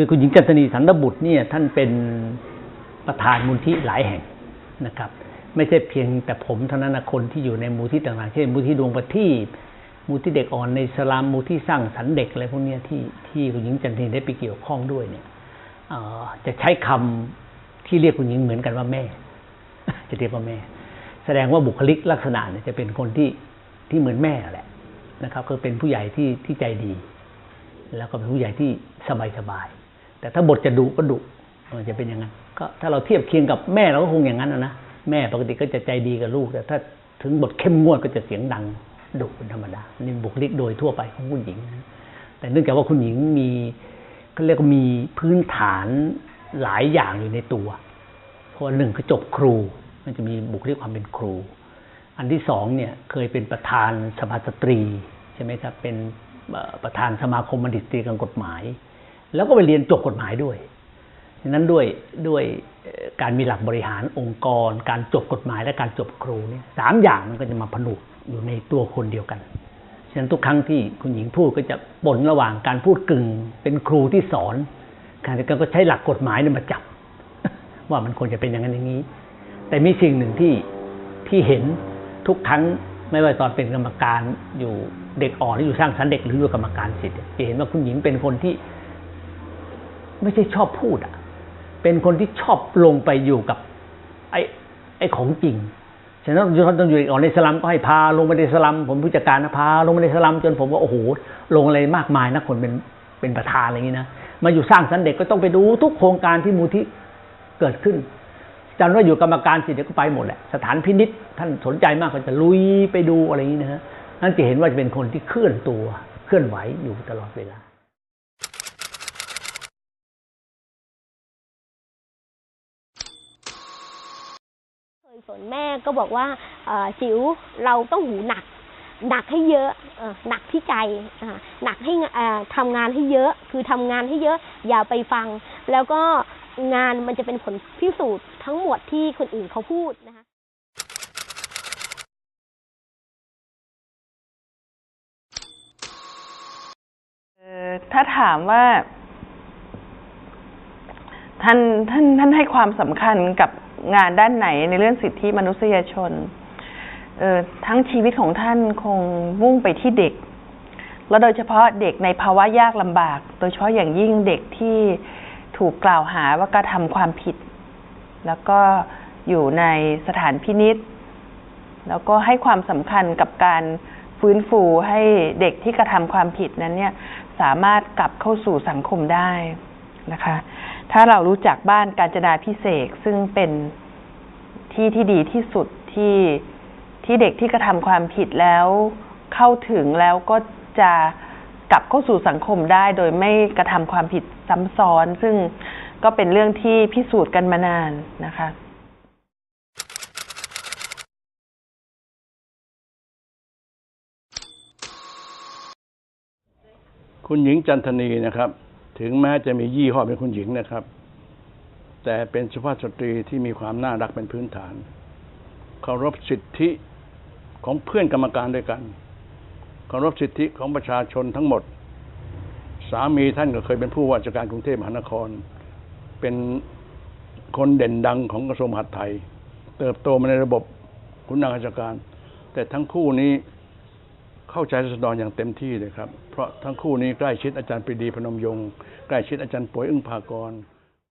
คือคุณหญิงจันทนีสันตบุตรเนี่ยท่านเป็นประธานมูลที่หลายแห่งนะครับ ไม่ใช่เพียงแต่ผมเท่านั้นนะคนที่อยู่ในมูลที่ต่างๆ เช่น มูลที่ดวงประทีปมูลที่เด็กอ่อนในสลามมูลที่สร้างสรรค์เด็กอะไรพวกเนี้ยที่ที่คุณหญิงจันทนีได้ไปเกี่ยวข้องด้วยเนี่ยอจะใช้คำที่เรียกคุณหญิงเหมือนกันว่าแม่ จะเรียกว่าแม่ แสดงว่าบุคลิกลักษณะเนี่ยจะเป็นคนที่ที่เหมือนแม่แหละนะครับคือเป็นผู้ใหญ่ที่ที่ใจดี แล้วก็เป็นผู้ใหญ่ที่สบายสบาย แต่ถ้าบทจะดุก็ดุมันจะเป็นอย่างนั้นก็ถ้าเราเทียบเคียงกับแม่เราก็คงอย่างนั้นนะนะแม่ปกติก็จะใจดีกับลูก แต่ถ้าถึงบทเข้มงวดก็จะเสียงดังดุเป็นธรรมดานี่บุคลิกโดยทั่วไปของคุณหญิงนะแต่เนื่องจากว่าคุณหญิงมีเขาเรียกว่ามีพื้นฐานหลายอย่างอยู่ในตัว เพราะว่าหนึ่งคือจบครู มันจะมีบุคลิกความเป็นครู อันที่สองเนี่ยเคยเป็นประธานสภาสตรีใช่ไหมครับเป็นประธานสมาคมบัณฑิตตรีทางกฎหมาย แล้วก็ไปเรียนจบกฎหมายด้วยฉะนั้นด้วยด้วยการมีหลักบริหารองค์กร การจบกฎหมายและการจบครูเนี่ยสามอย่างมันก็จะมาผนวกอยู่ในตัวคนเดียวกันฉะนั้นทุกครั้งที่คุณหญิงพูดก็จะปนระหว่างการพูดกึ่งเป็นครูที่สอนการก็ใช้หลักกฎหมายเนี่ยมาจับ ว่ามันควรจะเป็นอย่างนั้นอย่างนี้ แต่มีสิ่งหนึ่งที่ที่เห็นทุกครั้งไม่ว่าตอนเป็นกรรมการอยู่เด็กอ่อนหรือยู่สร้างสรรค์เด็กหรืออยู่กรรมการสิทธิ์จะเห็นว่าคุณหญิงเป็นคนที่ ไม่ใช่ชอบพูดอะ เป็นคนที่ชอบลงไปอยู่กับ ไอ้ไอ้ของจริงฉะนั้นตอนอยู่ออในสลัมก็ให้พาลงไปในสลัมผมผู้จัดการนะพาลงไปในสลัมจนผมว่าโอ้โหลงอะไรมากมายนะคนเป็นเป็นประธานอะไรอย่างนี้นะมาอยู่สร้างสรรค์เด็กก็ต้องไปดูทุกโครงการที่มูลที่เกิดขึ้นจันว่าอยู่กรรมการสิทธิ์เดี๋ยวก็ไปหมดแหละสถานพินิษท่านสนใจมากก็จะลุยไปดูอะไรอย่างนี้นะฮะนั่นจะเห็นว่าจะเป็นคนที่เคลื่อนตัวเคลื่อนไหวอยู่ตลอดเวลา เคยสนแม่ก็บอกว่าจิ๋วเราต้องหูหนัก หนักให้เยอะอหนักที่ใจหนักให้งเอ่อทำงานให้เยอะ คือทำงานให้เยอะ อย่าไปฟัง แล้วก็งานมันจะเป็นผลพิสูจน์ทั้งหมดที่คนอื่นเขาพูดนะคะถ้าถามว่า ท่านท่านท่านให้ความสำคัญกับ งานด้านไหนในเรื่องสิทธิมนุษยชนทั้งชีวิตของท่านคงมุ่งไปที่เด็ก แล้วโดยเฉพาะเด็กในภาวะยากลำบาก โดยเฉพาะอย่างยิ่งเด็กที่ถูกกล่าวหาว่ากระทำความผิด แล้วก็อยู่ในสถานพินิษแล้วก็ให้ความสำคัญกับการฟื้นฟูให้เด็กที่กระทำความผิดนั้นเนี่ยสามารถกลับเข้าสู่สังคมได้นะคะ ถ้าเรารู้จักบ้านการจนาพิเศษซึ่งเป็นที่ที่ดีที่สุดที่ที่เด็กที่กระทำความผิดแล้วเข้าถึงแล้วก็จะกลับเข้าสู่สังคมได้ โดยไม่กระทำความผิดซ้ำซ้อน ซึ่งก็เป็นเรื่องที่พิสูจน์กันมานานนะคะคุณหญิงจันทนีนะครับ ถึงแม้จะมียี่ห้อเป็นคุณหญิงนะครับ แต่เป็นสุภาพสตรีที่มีความน่ารักเป็นพื้นฐานเคารพสิทธิของเพื่อนกรรมการด้วยกันเคารพสิทธิของประชาชนทั้งหมด สามีท่านก็เคยเป็นผู้ว่าราชการกรุงเทพมหานคร เป็นคนเด่นดังของกระทรวงมหาดไทย เติบโตมาในระบบขุนนางราชการ แต่ทั้งคู่นี้ เข้าใจรัศดรอย่างเต็มที่เลยครับ เพราะทั้งคู่นี้ใกล้ชิดอาจารย์ปรีดีพนมยงค์ใกล้ชิดอาจารย์ป่วยอึ้งภากร